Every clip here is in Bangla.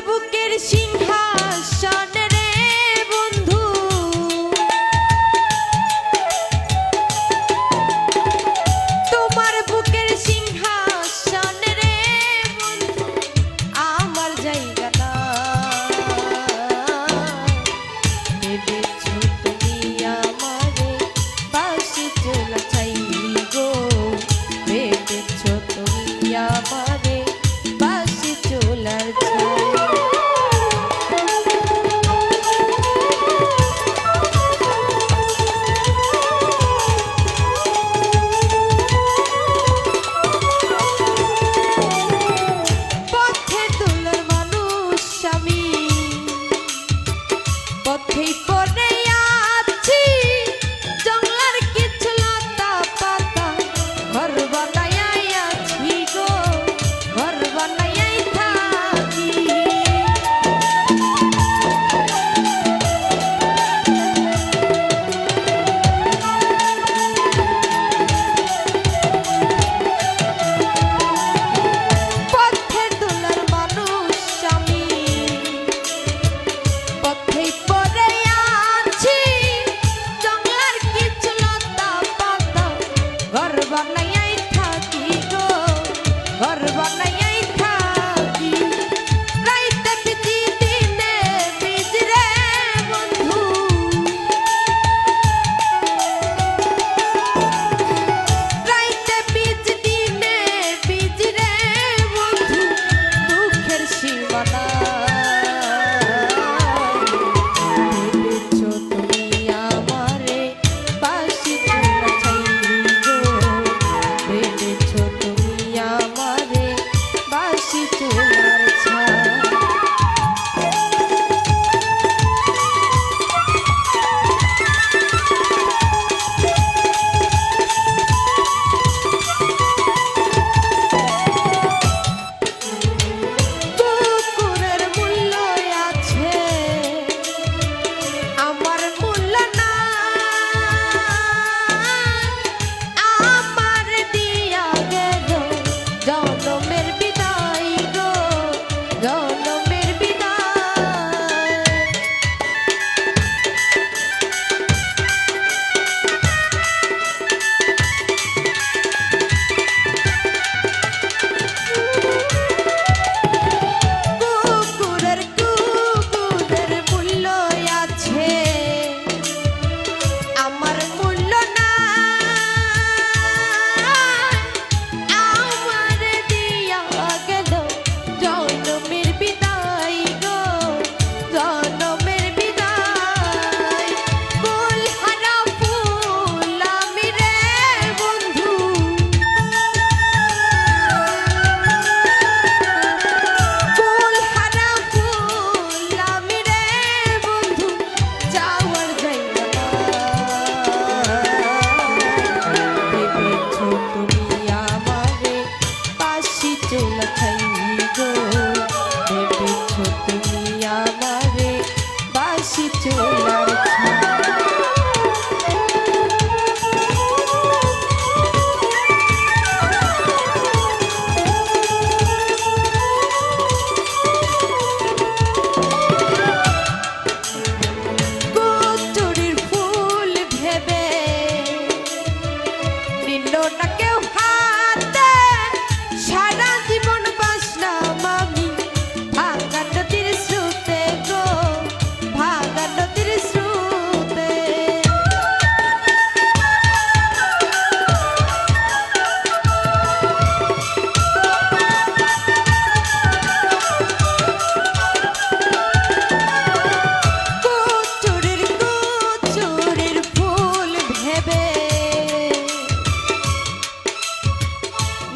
বুকের সিংহাসনে ঘর বানাই থাকি গো ঘর থাকিতে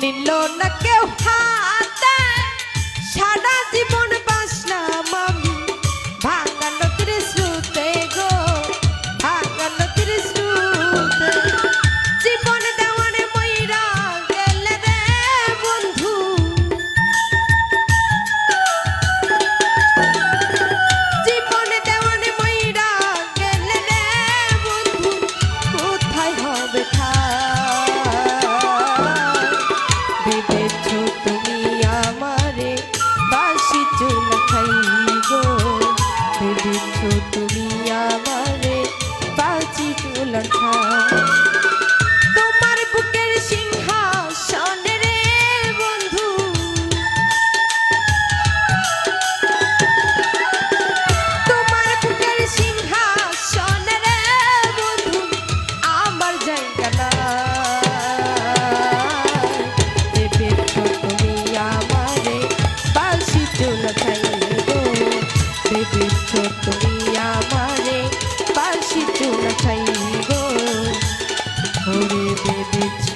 নিল না কেউ হাতে। সারা জীবন চড়িয়া মারে পাশি চুনা চাই গো। হরে বেবি